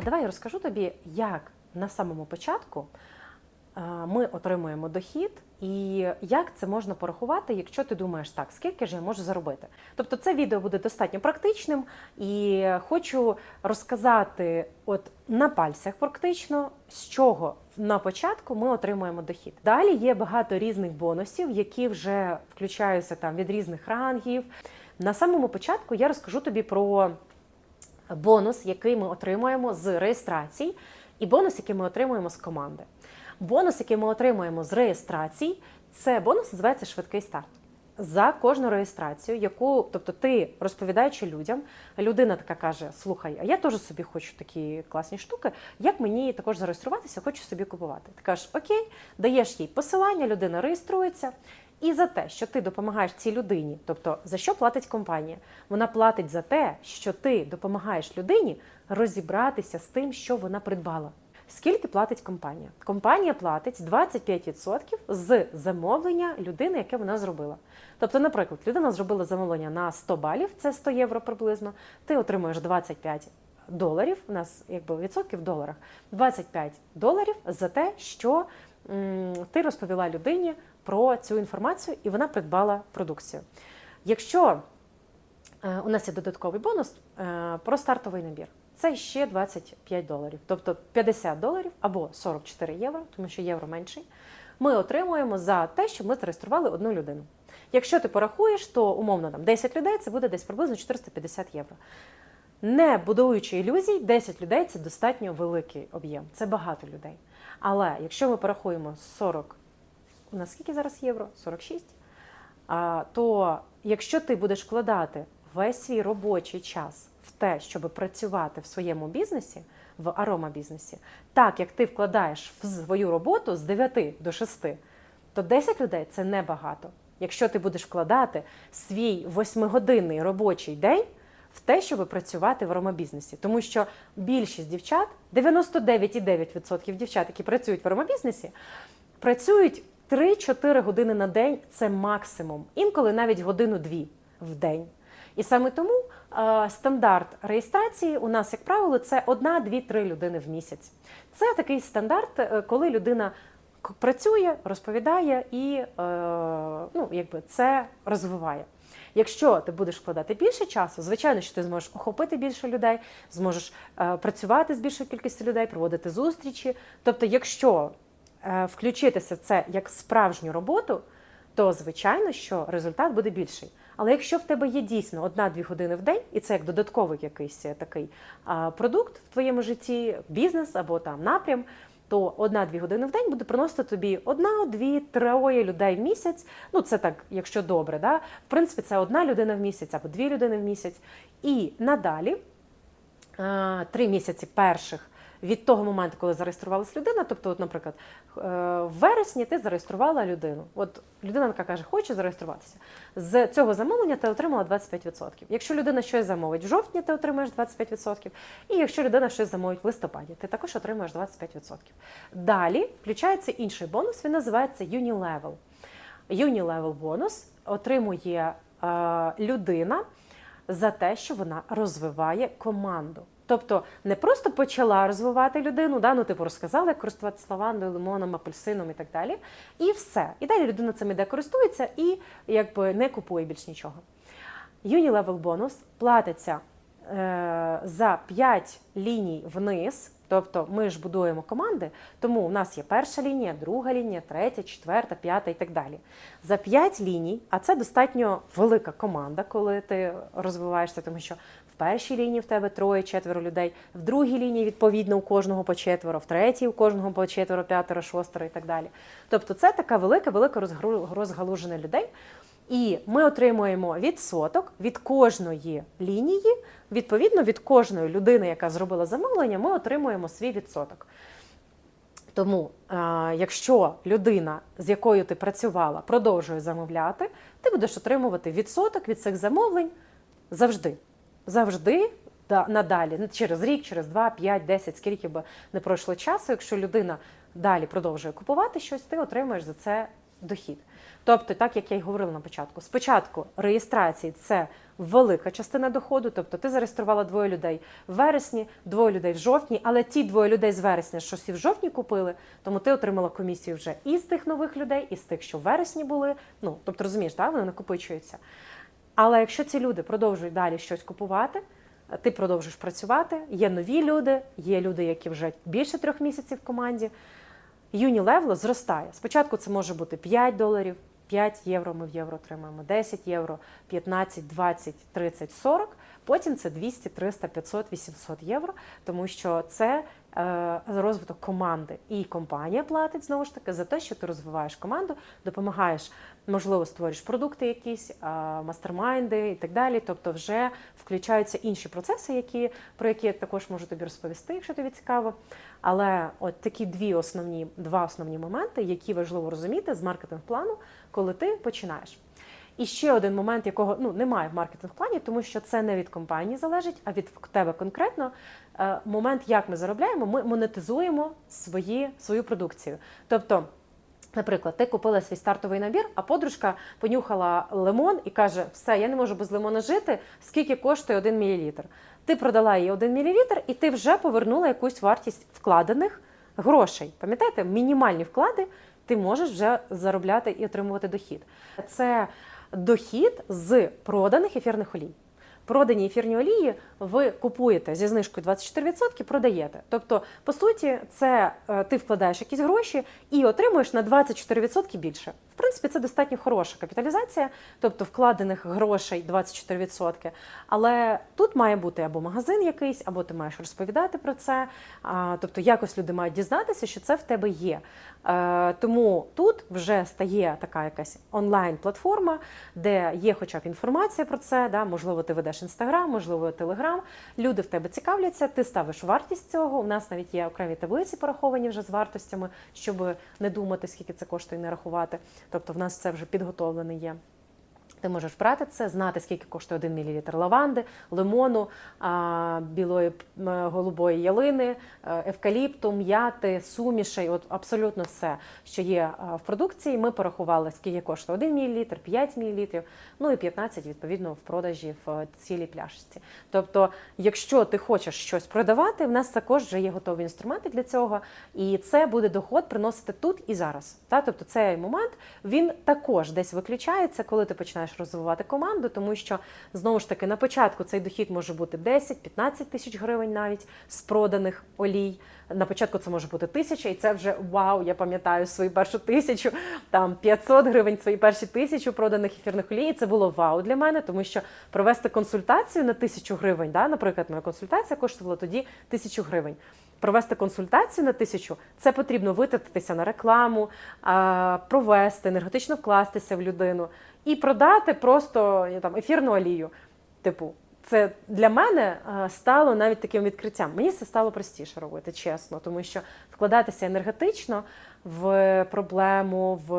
А давай я розкажу тобі, як на самому початку е, ми отримуємо дохід, і як це можна порахувати, якщо ти думаєш, так, скільки ж я можу заробити. Тобто це відео буде достатньо практичним, і хочу розказати от на пальцях практично, з чого на початку ми отримуємо дохід. Далі є багато різних бонусів, які вже включаються там від різних рангів. На самому початку я розкажу тобі про бонус, який ми отримуємо з реєстрацій, і бонус, який ми отримуємо з команди. Бонус, який ми отримуємо з реєстрацій, це бонус називається швидкий старт. За кожну реєстрацію, яку, тобто ти розповідаючи людям, людина така каже: Слухай, а я теж собі хочу такі класні штуки. Як мені також зареєструватися, хочу собі купувати. Ти кажеш, окей, даєш їй посилання, людина реєструється. І за те, що ти допомагаєш цій людині, тобто за що платить компанія? Вона платить за те, що ти допомагаєш людині розібратися з тим, що вона придбала. Скільки платить компанія? Компанія платить 25% з замовлення людини, яке вона зробила. Тобто, наприклад, людина зробила замовлення на 100 балів, це 100 євро приблизно. Ти отримуєш 25 доларів. У нас якби відсотки в доларах. 25 доларів за те, що ти розповіла людині про цю інформацію, і вона придбала продукцію. Якщо е, у нас є додатковий бонус е, про стартовий набір, це ще 25 доларів, тобто 50 доларів або 44 євро, тому що євро менший. Ми отримуємо за те, що ми зареєстрували одну людину. Якщо ти порахуєш, то умовно там 10 людей це буде десь приблизно 450 євро. Не будуючи ілюзій, 10 людей це достатньо великий об'єм, це багато людей. Але якщо ми порахуємо 40, у нас скільки зараз євро? 46. То якщо ти будеш вкладати весь свій робочий час в те, щоб працювати в своєму бізнесі, в аромабізнесі, так як ти вкладаєш в свою роботу з 9 до 6, то 10 людей це небагато. Якщо ти будеш вкладати свій восьмигодинний робочий день в те, щоб працювати в аромабізнесі. Тому що більшість дівчат, 99,9% дівчат, які працюють в аромабізнесі, працюють 3-4 години на день це максимум, інколи навіть годину-дві в день. І саме тому е, стандарт реєстрації у нас, як правило, це 1, 2, 3 людини в місяць. Це такий стандарт, е, коли людина працює, розповідає і е, ну, якби це розвиває. Якщо ти будеш вкладати більше часу, звичайно, що ти зможеш охопити більше людей, зможеш е, працювати з більшою кількістю людей, проводити зустрічі. Тобто, якщо е, включитися в це як справжню роботу, то звичайно, що результат буде більший. Але якщо в тебе є дійсно одна-дві години в день, і це як додатковий якийсь е, такий продукт в твоєму житті, бізнес або там напрям, то одна-дві години в день буде приносити тобі одна, дві, троє людей в місяць. Ну це так, якщо добре, да? в принципі, це одна людина в місяць або дві людини в місяць. І надалі три місяці перших від того моменту, коли зареєструвалась людина, тобто, от, наприклад, е, в вересні ти зареєструвала людину. От людина така каже, хоче зареєструватися. З цього замовлення ти отримала 25%. Якщо людина щось замовить в жовтні, ти отримаєш 25%. І якщо людина щось замовить в листопаді, ти також отримаєш 25%. Далі включається інший бонус, він називається Unilevel. Unilevel бонус отримує е, людина за те, що вона розвиває команду. Тобто не просто почала розвивати людину, да, ну типу розказала, як користуватися лавандою, лимоном, апельсином і так далі. І все. І далі людина цим іде користується і якби не купує більш нічого. Unilevel бонус платиться е, за 5 ліній вниз. Тобто ми ж будуємо команди, тому у нас є перша лінія, друга лінія, третя, четверта, п'ята і так далі. За 5 ліній, а це достатньо велика команда, коли ти розвиваєшся, тому що першій лінії в тебе троє-четверо людей, в другій лінії, відповідно, у кожного по четверо, в третій у кожного по четверо, п'ятеро, шостеро і так далі. Тобто це така велика, велика розгру- розгалужена людей. І ми отримуємо відсоток від кожної лінії, відповідно від кожної людини, яка зробила замовлення, ми отримуємо свій відсоток. Тому, е, якщо людина, з якою ти працювала, продовжує замовляти, ти будеш отримувати відсоток від цих замовлень завжди. Завжди да, надалі, через рік, через два, п'ять, десять, скільки би не пройшло часу. Якщо людина далі продовжує купувати щось, ти отримаєш за це дохід. Тобто, так як я й говорила на початку, спочатку реєстрації це велика частина доходу, тобто ти зареєструвала двоє людей в вересні, двоє людей в жовтні, але ті двоє людей з вересня щось і в жовтні купили, тому ти отримала комісію вже і з тих нових людей, і з тих, що в вересні були. Ну тобто розумієш, так, вони накопичуються. Але якщо ці люди продовжують далі щось купувати, ти продовжуєш працювати, є нові люди, є люди, які вже більше трьох місяців в команді. Юні левел зростає. Спочатку це може бути 5 доларів, 5 євро. Ми в євро отримаємо 10 євро, 15, 20, 30, 40. Потім це 200, 300, 500, 800 євро, тому що це е, розвиток команди. І компанія платить знову ж таки за те, що ти розвиваєш команду, допомагаєш, можливо, створюєш продукти якісь, е, мастермайнди і так далі. Тобто, вже включаються інші процеси, які, про які я також можу тобі розповісти, якщо тобі цікаво. Але от такі дві основні, два основні моменти, які важливо розуміти з маркетинг-плану, коли ти починаєш. І ще один момент, якого ну немає в маркетинг-плані, тому що це не від компанії залежить, а від тебе конкретно. Е, Момент, як ми заробляємо, ми монетизуємо свої, свою продукцію. Тобто, наприклад, ти купила свій стартовий набір, а подружка понюхала лимон і каже: все, я не можу без лимона жити, скільки коштує 1 мл. Ти продала їй 1 мл, і ти вже повернула якусь вартість вкладених грошей. Пам'ятаєте, мінімальні вклади ти можеш вже заробляти і отримувати дохід. Це дохід з проданих ефірних олій. Продані ефірні олії ви купуєте зі знижкою 24%, продаєте. Тобто, по суті, це е, ти вкладаєш якісь гроші і отримуєш на 24% більше. В принципі, це достатньо хороша капіталізація, тобто вкладених грошей 24%. Але тут має бути або магазин якийсь, або ти маєш розповідати про це. Тобто, якось люди мають дізнатися, що це в тебе є. Е, Тому тут вже стає така якась онлайн-платформа, де є хоча б інформація про це. Да? Можливо, ти ведеш інстаграм, можливо, телеграм. Люди в тебе цікавляться, ти ставиш вартість цього. У нас навіть є окремі таблиці пораховані вже з вартостями, щоб не думати, скільки це коштує, не рахувати. Тобто, в нас це вже підготовлене є. Ти можеш брати це, знати, скільки коштує 1 мл лаванди, лимону, білої голубої ялини, е, евкаліпту, м'яти, сумішей, от абсолютно все, що є в продукції. Ми порахували, скільки коштує 1 мл, 5 мл, ну і 15, відповідно, в продажі в цілій пляшці. Тобто, якщо ти хочеш щось продавати, в нас також вже є готові інструменти для цього, і це буде доход приносити тут і зараз. Тобто цей момент він також десь виключається, коли ти починаєш розвивати команду, тому що знову ж таки на початку цей дохід може бути 10-15 тисяч гривень навіть з проданих олій. На початку це може бути тисяча, і це вже вау, я пам'ятаю свою першу тисячу, там 500 гривень, свої перші тисячу проданих ефірних олій. Це було вау для мене, тому що провести консультацію на тисячу гривень, да, наприклад, моя консультація коштувала тоді тисячу гривень. Провести консультацію на тисячу це потрібно витратитися на рекламу, провести, енергетично вкластися в людину і продати просто там ефірну олію. Типу, це для мене е, стало навіть таким відкриттям. Мені це стало простіше робити, чесно, тому що вкладатися енергетично в проблему, в,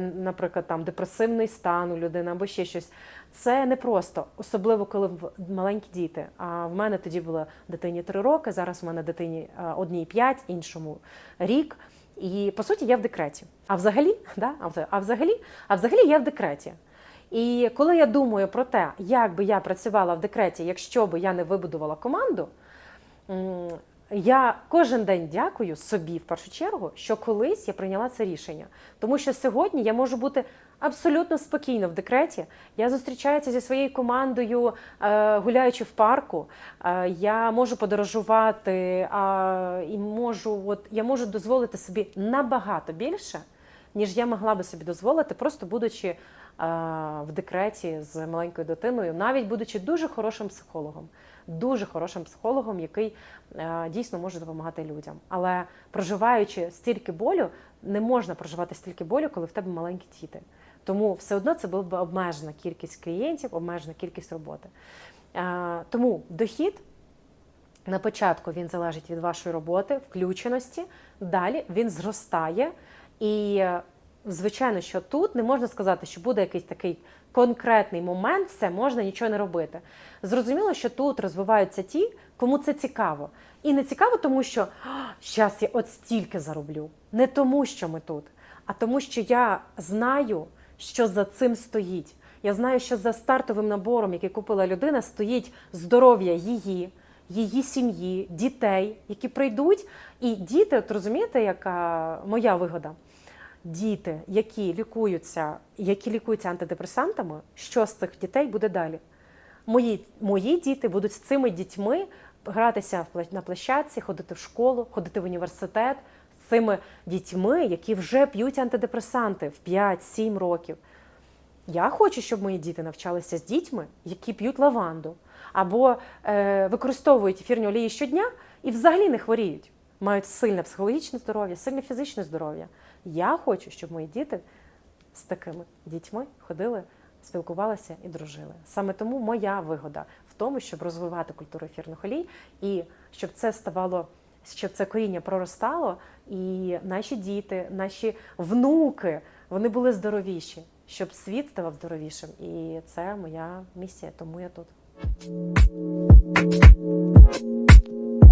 наприклад, там депресивний стан у людини або ще щось. Це непросто, особливо коли в- маленькі діти. А в мене тоді було дитині 3 роки, зараз у мене дитині е, одній 5, іншому рік. І по суті я в декреті. А взагалі, да? а взагалі- а взагалі, я в декреті. І коли я думаю про те, як би я працювала в декреті, якщо би я не вибудувала команду, я кожен день дякую собі в першу чергу, що колись я прийняла це рішення. Тому що сьогодні я можу бути абсолютно спокійно в декреті. Я зустрічаюся зі своєю командою, е, гуляючи в парку. Е, Я можу подорожувати, і можу, от я можу дозволити собі набагато більше, ніж я могла би собі дозволити, просто будучи в декреті з маленькою дитиною, навіть будучи дуже хорошим психологом, дуже хорошим психологом, який е, дійсно може допомагати людям. Але проживаючи стільки болю, не можна проживати стільки болю, коли в тебе маленькі діти. Тому все одно це була б обмежена кількість клієнтів, обмежена кількість роботи. Е, Тому дохід на початку він залежить від вашої роботи, включеності. Далі він зростає. І е, звичайно, що тут не можна сказати, що буде якийсь такий конкретний момент, все можна нічого не робити. Зрозуміло, що тут розвиваються ті, кому це цікаво. І не цікаво, тому що зараз я от стільки зароблю. Не тому, що ми тут. а тому, що я знаю, що за цим стоїть. Я знаю, що за стартовим набором, який купила людина, стоїть здоров'я її, її сім'ї, дітей, які прийдуть. І діти, от розумієте, яка моя вигода? Діти, які лікуються, які лікуються антидепресантами, що з цих дітей буде далі? Мої, мої діти будуть з цими дітьми гратися на площадці, ходити в школу, ходити в університет з цими дітьми, які вже п'ють антидепресанти в 5-7 років. Я хочу, щоб мої діти навчалися з дітьми, які п'ють лаванду, або е, використовують ефірні олії щодня і взагалі не хворіють, мають сильне психологічне здоров'я, сильне фізичне здоров'я. Я хочу, щоб мої діти з такими дітьми ходили, спілкувалися і дружили. Саме тому моя вигода в тому, щоб розвивати культуру ефірних олій і щоб це ставало. Щоб це коріння проростало, і наші діти, наші внуки, вони були здоровіші, щоб світ ставав здоровішим. І це моя місія, тому я тут.